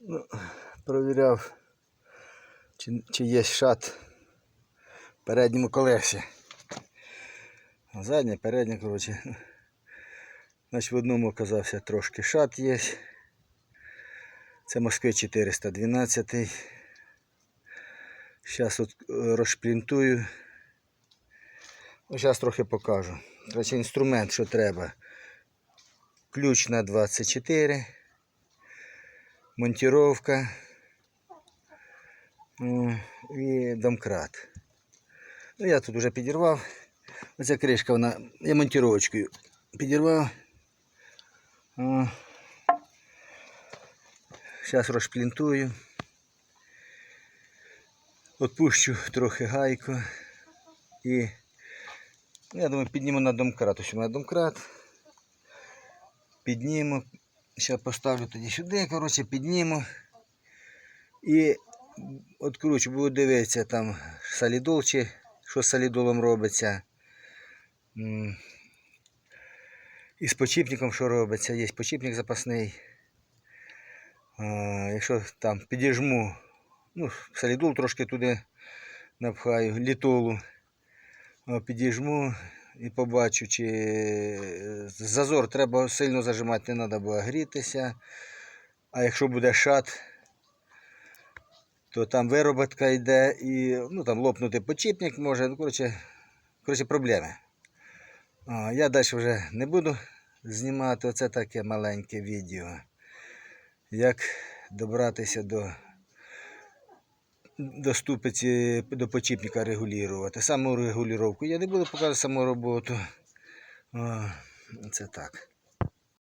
Ну, провіряв, чи, чи є шат в передньому колесі. Заднє, переднє, коротше. Значить, в одному оказався трошки шат є. Це Москвич 412. Зараз от е. Ну, зараз трохи покажу. Коротше, інструмент, що треба. Ключ на 24. Монтировка. М, І домкрат. Ну, я тут вже підірвав. Оця кришка, вона, я монтировочкою підірвав. Зараз розшплінтую. Отпущу трохи гайку. І ну, я думаю, підніму на домкрат. Ось у мене домкрат. Підніму. Зараз поставлю тоді сюди, коротше, підніму. І откручу, буду дивитися там солідол чи що з солідолом робиться. І з почіпником що робиться. Є почіпник запасний. Якщо там підіжму, ну, солідол трошки туди напхаю, літолу, підіжму і побачу, чи е, зазор треба сильно зажимати, не треба буде грітися. А якщо буде шат, то там вироботка йде і ну, там лопнути почіпник може. Ну, коротше, коротше проблеми. А, я далі вже не буду знімати. Оце таке маленьке відео. Як добратися до, до до почіпника регулювати. Саму регулювання я не буду показувати саму роботу. Це так.